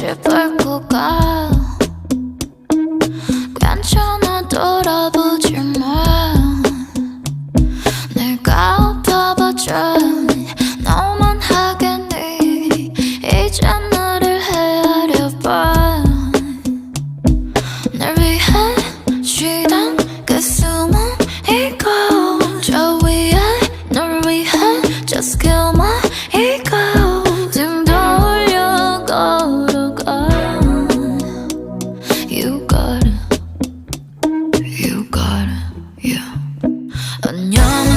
빛을 밟고 가? 괜찮아 돌아보지 마. 내가 아파봐줘. 너만 하겠니? 이제 나를 헤아려봐. 날 위해 안녕